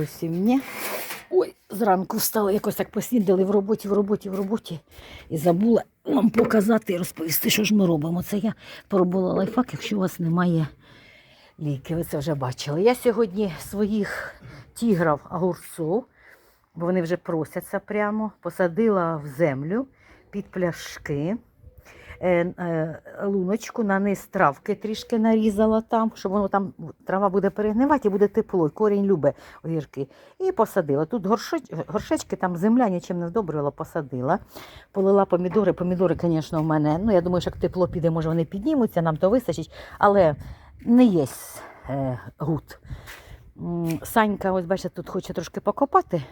Усім ні. Ой, зранку встала, якось так поснідали в роботі, в роботі, в роботі. І забула вам показати і розповісти, що ж ми робимо. Це я пробула лайфхак, якщо у вас немає ліки. Ви це вже бачили. Я сьогодні своїх тігрів огурців, бо вони вже просяться прямо, посадила в землю під пляшки. Е, е, луночку на низ травки трішки нарізала там, щоб воно там трава буде перегнивати і буде тепло. і Корінь любить огірки. І посадила. Тут горшеч, горшечки, там земля нічим не вдобрювала, посадила. Полила помідори. Помідори, звісно, в мене. Ну, я думаю, що як тепло піде, може вони піднімуться, нам то вистачить, але не є е, гуд. Санька, ось бачите, тут хоче трошки покопати.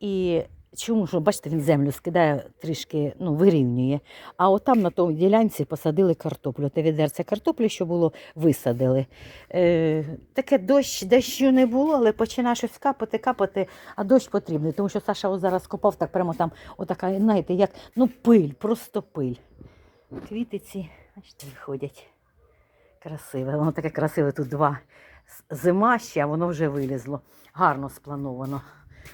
І чому що, бачите, він землю скидає трішки, ну, вирівнює. А отам на тому ділянці посадили картоплю. Те відерце картоплі, що було, висадили. Е, таке дощ, дощу не було, але починає щось капати, капати, а дощ потрібний, тому що Саша зараз копав так прямо там, отака, знаєте, як ну, пиль, просто пиль. Квіти ці, бачите, виходять. Красиве, воно таке красиве, тут два зима ще, а воно вже вилізло. Гарно сплановано.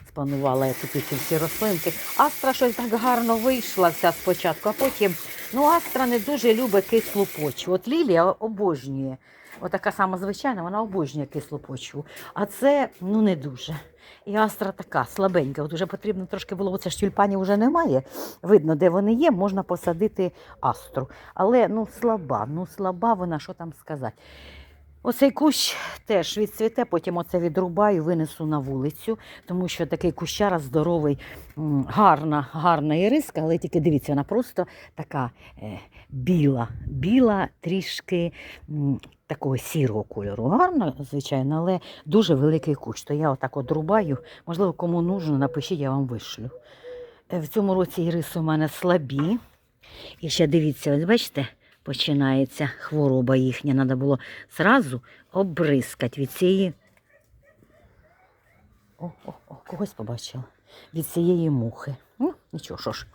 Спланувала я тут ці всі рослинки. Астра щось так гарно вийшла вся спочатку, а потім, ну, Астра не дуже любить кислу почву. От Лілія обожнює. Отака сама звичайна, вона обожнює кислу почву. А це ну не дуже. І астра така слабенька. От уже потрібно трошки було, оце ж тюльпанів вже немає. Видно, де вони є, можна посадити астру. Але ну слаба, ну слаба вона, що там сказати. Оцей кущ теж відцвіте, потім оце відрубаю, винесу на вулицю, тому що такий кущара здоровий, гарна, гарна іриска, але тільки дивіться, вона просто така е, біла, біла, трішки такого сірого кольору. Гарна, звичайно, але дуже великий кущ. То я отак от рубаю. Можливо, кому нужно, напишіть, я вам вишлю. Е, В цьому році іриси у мене слабі. І ще дивіться, ось бачите, починається хвороба їхня. Треба було зразу обрискати від цієї. О, о, о, когось побачила. Від цієї мухи. Ну, нічого, що ж.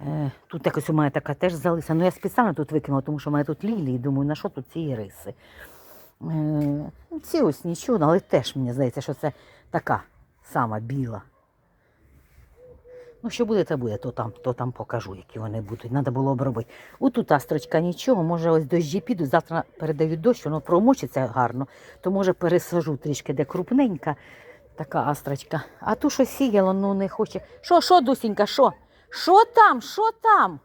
Е, тут якось у мене така теж залиса. Ну, я спеціально тут викинула, тому що у мене тут лілії. Думаю, на що тут ці іриси? Е, ці ось нічого, але теж мені здається, що це така сама біла. Ну, що буде, то буде, то там, то там покажу, які вони будуть. Треба було б робити. Отут астрочка нічого, може ось дощі підуть, завтра передають дощ, воно промочиться гарно, то може пересажу трішки, де крупненька така астрочка. А ту, що сіяло, ну не хоче. Що, що, Дусінька, що? Що там? Що там?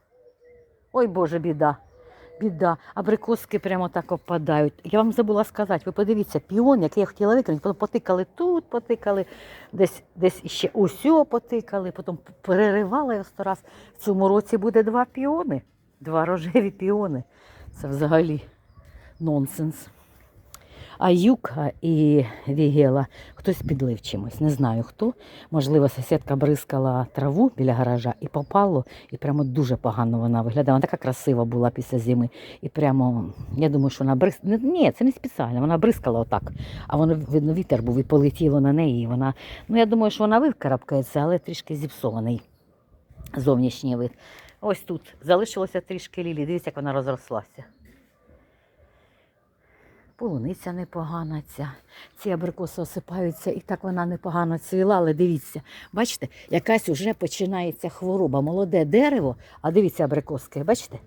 Ой Боже, біда. Біда. Абрикоски прямо так опадають. Я вам забула сказати, ви подивіться, піон, який я хотіла викинути, потім потикали тут, потикали, десь, десь ще усьо потикали, потім переривала я сто раз. В цьому році буде два піони, два рожеві піони. Це взагалі нонсенс. А юка і Вігела хтось підлив чимось, не знаю хто. Можливо, сусідка бризкала траву біля гаража і попало, і прямо дуже погано вона виглядала. Вона така красива була після зими. І прямо, я думаю, що вона бризкала. Ні, це не спеціально, вона бризкала отак. А воно, видно, вітер був і полетіло на неї. І вона, ну я думаю, що вона викарабкається, але трішки зіпсований зовнішній вид. Ось тут залишилося трішки лілі. Дивіться, як вона розрослася. Полуниця непогана ця. Ці абрикоси осипаються, і так вона непогано цвіла, але дивіться, бачите, якась уже починається хвороба. Молоде дерево, а дивіться абрикоски, бачите?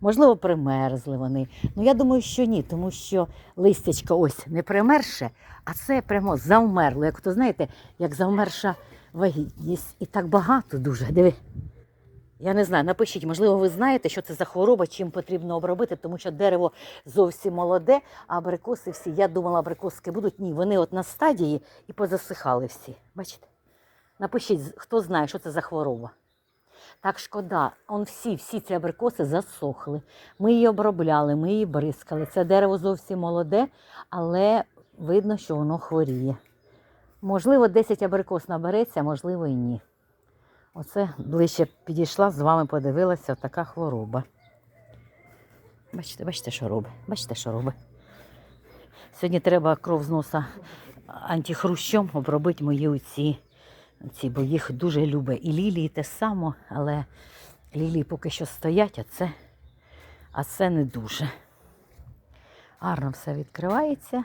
Можливо, примерзли вони. Ну я думаю, що ні, тому що листячко ось не примерше, а це прямо завмерло. Як то знаєте, як завмерша вагітність. І так багато дуже. Диви. Я не знаю, напишіть, можливо, ви знаєте, що це за хвороба, чим потрібно обробити, тому що дерево зовсім молоде, а абрикоси всі, я думала, абрикоски будуть. Ні, вони от на стадії і позасихали всі. Бачите? Напишіть, хто знає, що це за хвороба. Так шкода, он всі, всі ці абрикоси засохли. Ми її обробляли, ми її бризкали. Це дерево зовсім молоде, але видно, що воно хворіє. Можливо, 10 абрикос набереться, можливо, і ні. Оце ближче підійшла, з вами подивилася, така хвороба. Бачите, бачите, що робить? Бачите, що робить? Сьогодні треба кров з носа антихрущом обробити мої оці, оці, бо їх дуже любить. І лілії те саме, але лілії поки що стоять, а це, а це не дуже. Гарно все відкривається.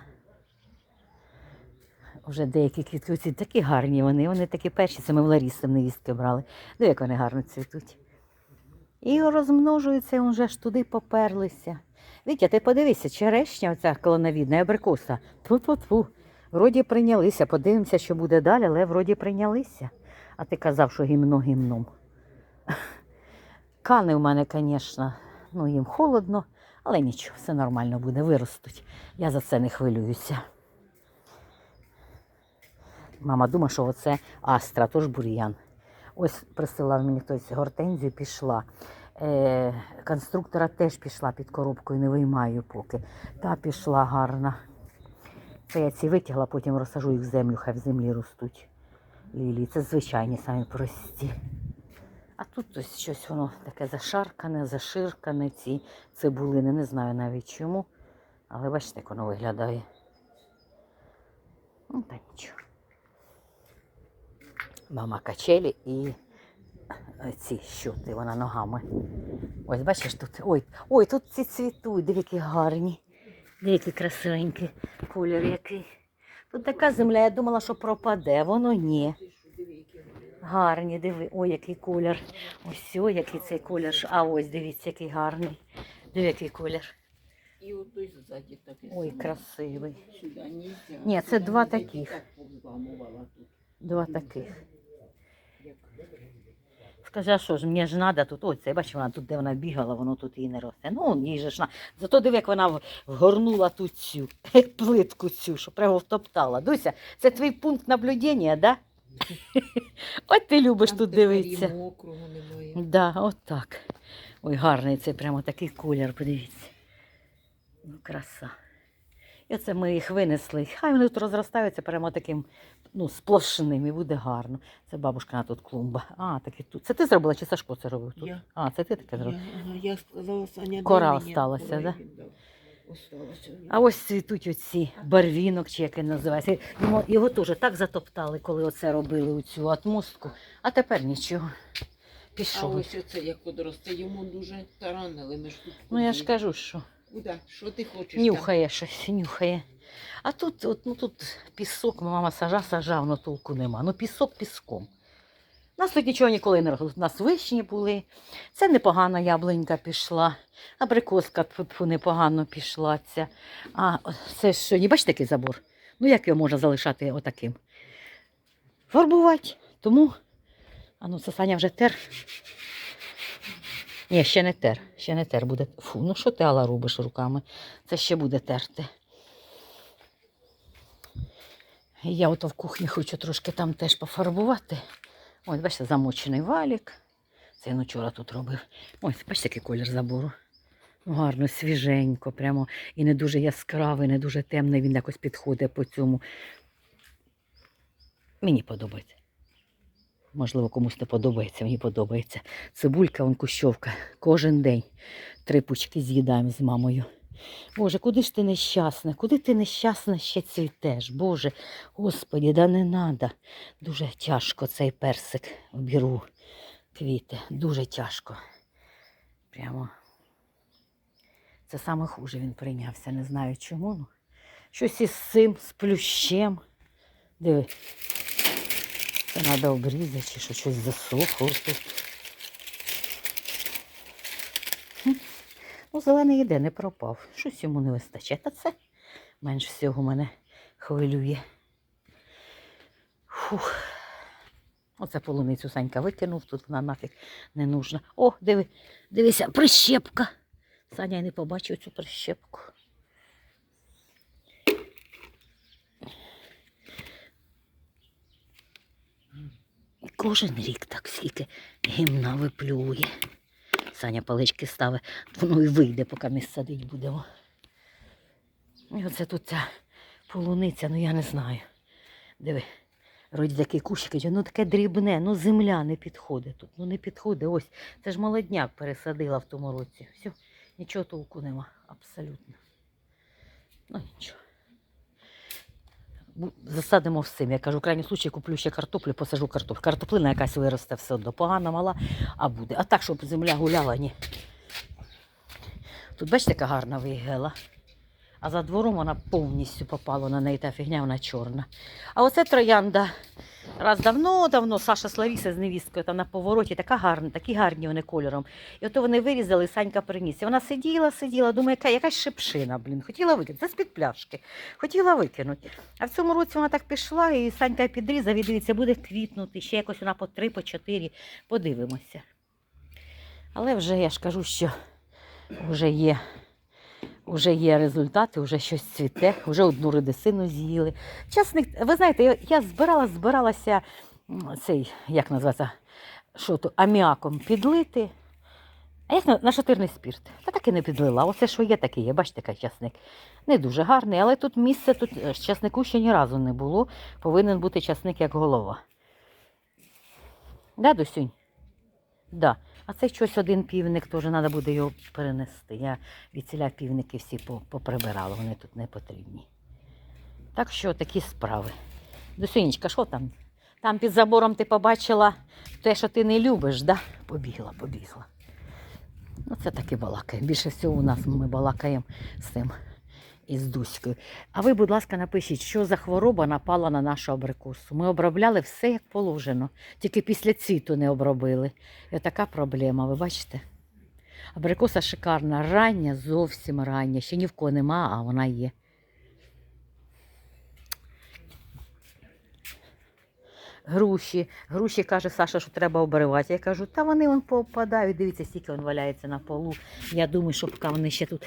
Вже деякі квітки оці такі гарні вони, вони такі перші, це ми в Ларіси в невістки брали. Диви, як вони гарно цвітуть. І розмножуються, і вже ж туди поперлися. Вітя, ти подивися, черешня оця колоновідна, абрикоса. Тьфу-тьфу-тьфу. Вроді прийнялися, подивимося, що буде далі, але вроді прийнялися. А ти казав, що гімно гімном. Кани в мене, звісно, ну їм холодно, але нічого, все нормально буде, виростуть. Я за це не хвилююся. Мама думає, що оце астра, тож бур'ян. Ось присилав мені хтось гортензію, пішла. Е, конструктора теж пішла під коробкою, не виймаю поки. Та пішла гарна. Це я ці витягла, потім розсажу їх в землю, хай в землі ростуть. Лілії. Це звичайні самі прості. А тут ось щось воно таке зашаркане, заширкане, ці цибулини, не знаю навіть чому. Але бачите, як воно виглядає. Ну, та нічого. Мама качелі і е, ці щоти, вона ногами. Ось бачиш тут. Ой, ой, тут ці цвітуть, диви, які гарні. Диви, які красивенькі. Колір який. Тут така земля, я думала, що пропаде, воно ні. Гарні, диви, ой, який колір. Ось ой, який цей колір. А ось дивіться, який гарний. Диви, який колір. І отой ззаді такий. Ой, красивий. Ні, це два таких. Два таких. Скажи, а що ж, мені ж треба тут, ой, це бачу, вона тут, де вона бігала, воно тут їй не росте. Ну, їй же ж на. Зато диви, як вона вгорнула тут цю плитку цю, що прямо втоптала. Дуся, це твій пункт наблюдення, да? От ти любиш Там тут дивитися. мокрого немає. Да, от так. Ой, гарний це прямо такий колір, подивіться. Ну, краса. І оце ми їх винесли. Хай вони тут розростаються прямо таким ну, сплошним і буде гарно. Це бабушка на тут клумба. А, таки тут. Це ти зробила чи Сашко це робив тут? Я. А, це ти таке зробив. Я, я сказала, Кора осталася, да? Осталося. А ось цвітуть оці барвінок, чи як він називається. Його, його теж так затоптали, коли оце робили у цю отмостку. А тепер нічого. А ось оце як подросте, йому дуже таранили. Ми ж тут Ну я ж кажу, що. Куда? Що ти хочеш? Нюхає щось, нюхає. А тут, от, ну, тут пісок, мама сажа, сажав, но толку нема. Ну пісок піском. Нас тут нічого ніколи не росло. У нас вишні були. Це непогана яблунька пішла. Абрикоска тьфу-тьфу, непогано пішла ця. А це що, не бачите який забор? Ну як його можна залишати отаким? Фарбувати. Тому. А ну, це Саня вже тер. Ні, ще не тер. Ще не тер буде. Фу, ну що ти Алла робиш руками? Це ще буде терти. Я ото в кухні хочу трошки там теж пофарбувати. Ось, бачите, замочений валік. Це він вчора тут робив. Ось, бачите, який колір забору. Ну, гарно, свіженько, прямо і не дуже яскравий, не дуже темний. Він якось підходить по цьому. Мені подобається. Можливо, комусь не подобається, мені подобається. Цибулька, вон кущовка. Кожен день три пучки з'їдаємо з мамою. Боже, куди ж ти нещасна? Куди ти нещасна ще цвітеш? Боже, господі, да не надо. Дуже тяжко цей персик обіру квіти. Дуже тяжко. Прямо. Це саме хуже він прийнявся. Не знаю чому. Ну. Щось із цим, з плющем. Диви. Треба обрізати, чи що щось засохло. Ну, зелений іде, не пропав. Щось йому не вистачає. Та це менш всього мене хвилює. Фух. Оце полуницю Санька викинув, тут вона нафіг не нужна. О, диви, дивися, прищепка. Саня й не побачив цю прищепку. І Кожен рік так скільки гімна виплює. Саня палички ставить, воно і вийде, поки ми садить будемо. І оце тут ця полуниця, ну я не знаю. Диви, вроді такий кущик, ну таке дрібне, ну земля не підходить тут. Ну не підходить. Ось. Це ж молодняк пересадила в тому році. Все, нічого толку нема, абсолютно. Ну нічого. Бу- Засадимо всім. Я кажу, в крайній случай куплю ще картоплю, посажу картоплю. Картоплина якась виросте все одно. Погана, мала, а буде. А так, щоб земля гуляла, ні. Тут бачите, яка гарна вигела. А за двором вона повністю попала на неї та фігня, вона чорна. А оце троянда. Раз давно-давно Саша з Ларіса з невісткою там на повороті, така гарна, такі гарні вони кольором. І ото вони вирізали, Санька приніс. І вона сиділа, сиділа, думає, яка якась шипшина, блін. Хотіла викинути. Це з-під пляшки. Хотіла викинути. А в цьому році вона так пішла, і Санька підрізав, і дивіться, буде квітнути. Ще якось вона по три, по чотири. Подивимося. Але вже я ж кажу, що вже є, вже є результати, вже щось цвіте, вже одну редисину з'їли. Часник, ви знаєте, я, збирала, збиралася цей, як називається, що то, аміаком підлити. А як на, на шатирний спірт? Та так і не підлила. Оце що є, таке є. Бачите, який часник. Не дуже гарний, але тут місце, тут е, часнику ще ні разу не було. Повинен бути часник як голова. Да, Дусюнь? Да. А це щось один півник, теж треба буде його перенести. Я від ціля півники всі поприбирала, вони тут не потрібні. Так що такі справи. Дусюнечка, що там? Там під забором ти побачила те, що ти не любиш, да? Побігла, побігла. Ну, це таки балакає. Більше всього у нас ми балакаємо з тим із Дуською. А ви, будь ласка, напишіть, що за хвороба напала на нашу абрикосу. Ми обробляли все як положено, тільки після цвіту не обробили. І така проблема, ви бачите? Абрикоса шикарна, рання, зовсім рання. Ще ні в кого нема, а вона є. Груші. Груші каже Саша, що треба обривати. Я кажу, та вони вон попадають. Дивіться, скільки він валяється на полу. Я думаю, що поки вони ще тут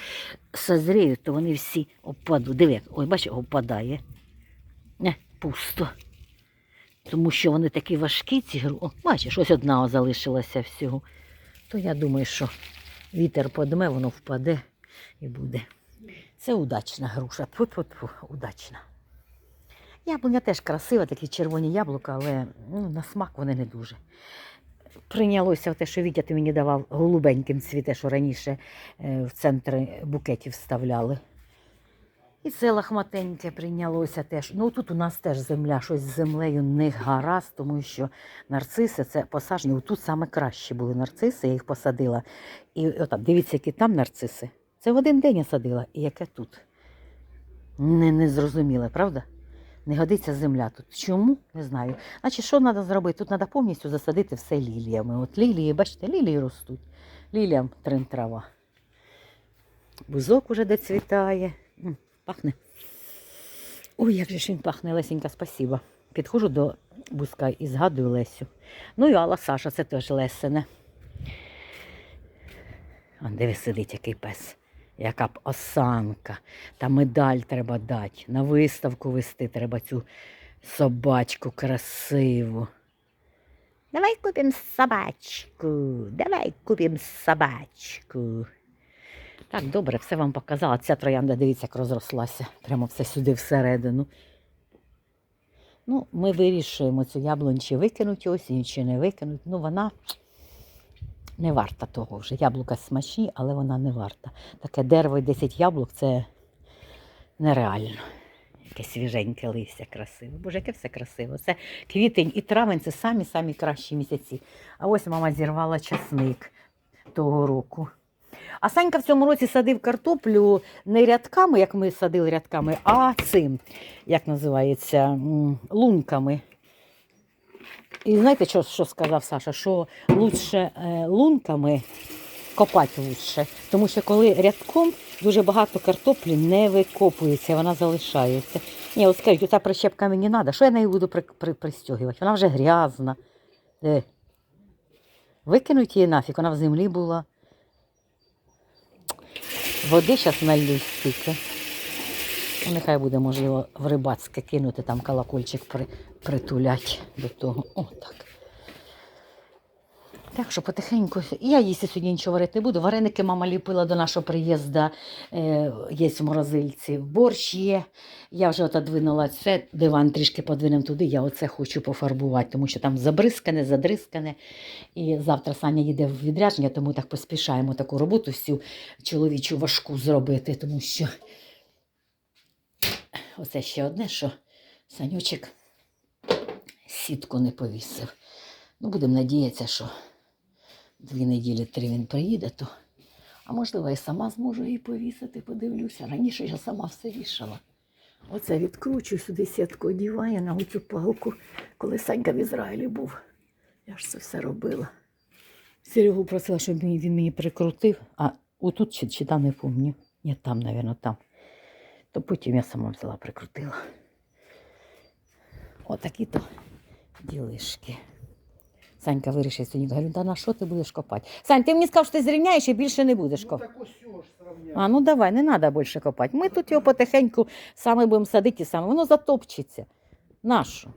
созріють, то вони всі опадуть. Диви, ой, бачиш, опадає. Не, пусто. Тому що вони такі важкі, ці гру. О, бачиш, ось одна залишилася всього. То я думаю, що вітер подме, воно впаде і буде. Це удачна груша. Тьфу-тьфу-тьфу, удачна. Яблуня теж красива, такі червоні яблука, але ну, на смак вони не дуже. Прийнялося те, що Вітя ти мені давав голубеньким цвіте, що раніше е, в центри букетів вставляли. І це лахматеньке прийнялося теж. Ну тут у нас теж земля, щось з землею не гаразд, тому що нарциси це посажені. Тут саме кращі були нарциси, я їх посадила. І отак, дивіться, які там нарциси. Це в один день я садила, і яке тут. Не, не зрозуміле, правда? Не годиться земля тут. Чому? Не знаю. Значить, що треба зробити? Тут треба повністю засадити все ліліями. От лілії, бачите, лілії ростуть. Ліліям трин трава. Бузок уже доцвітає. Пахне. Ой, як же ж він пахне, Лесенька, спасіба. Підходжу до бузка і згадую Лесю. Ну і Алла Саша, це теж Лесине. Он диви сидить який пес. Яка б осанка. Та медаль треба дати. На виставку вести треба цю собачку красиву. Давай купимо собачку. Давай купимо собачку. Так, добре, все вам показала. Ця троянда, дивіться, як розрослася. Прямо все сюди всередину. Ну, ми вирішуємо цю яблунь чи викинути осінь, чи не викинути. Ну, вона не варта того вже. Яблука смачні, але вона не варта. Таке дерево і 10 яблук це нереально. Яке свіженьке листя красиве. Боже, яке все красиво. Це квітень і травень це самі-самі кращі місяці. А ось мама зірвала часник того року. А Санька в цьому році садив картоплю не рядками, як ми садили рядками, а цим, як називається, лунками. І знаєте, що, що сказав Саша? Що лучше е, лунками копати лучше. Тому що коли рядком дуже багато картоплі не викопується, вона залишається. Ні, от скажіть, оця прищепка мені треба. Що я нею буду при, при, пристягувати? Вона вже грязна. Де? Викинуть її нафіг, вона в землі була. Води зараз налью стільки. Ну, нехай буде, можливо, в рибацьке кинути там колокольчик при, притулять до того. О, так. Так що потихеньку. Я їсти сьогодні нічого варити не буду. Вареники мама ліпила до нашого приїзду, е, є в морозильці. Борщ є. Я вже отодвинула це, диван трішки подвинем туди. Я оце хочу пофарбувати, тому що там забризкане, задрискане. І завтра Саня їде в відрядження, тому так поспішаємо таку роботу всю чоловічу важку зробити, тому що оце ще одне, що Санючик сітку не повісив. Ну, будемо надіятися, що дві неділі три він приїде, то. А можливо, я сама зможу її повісити, подивлюся. Раніше я сама все вішала. Оце відкручую сюди сітку одіваю на оцю палку, коли Санька в Ізраїлі був. Я ж це все робила. Серегу просила, щоб він мені прикрутив, а отут чи, чи там не пам'ятаю. Ні, там, мабуть, там. То потім я сама взяла, прикрутила. Отакі то ділишки. Санька вирішив сьогодні. Говорю, да на що ти будеш копати? Сань, ти мені сказав, що ти зрівняєш і більше не будеш Ну копати. так ось. А ну давай, не треба більше копати. Ми тут його потихеньку саме будемо садити і саме. Воно затопчеться. Нащо?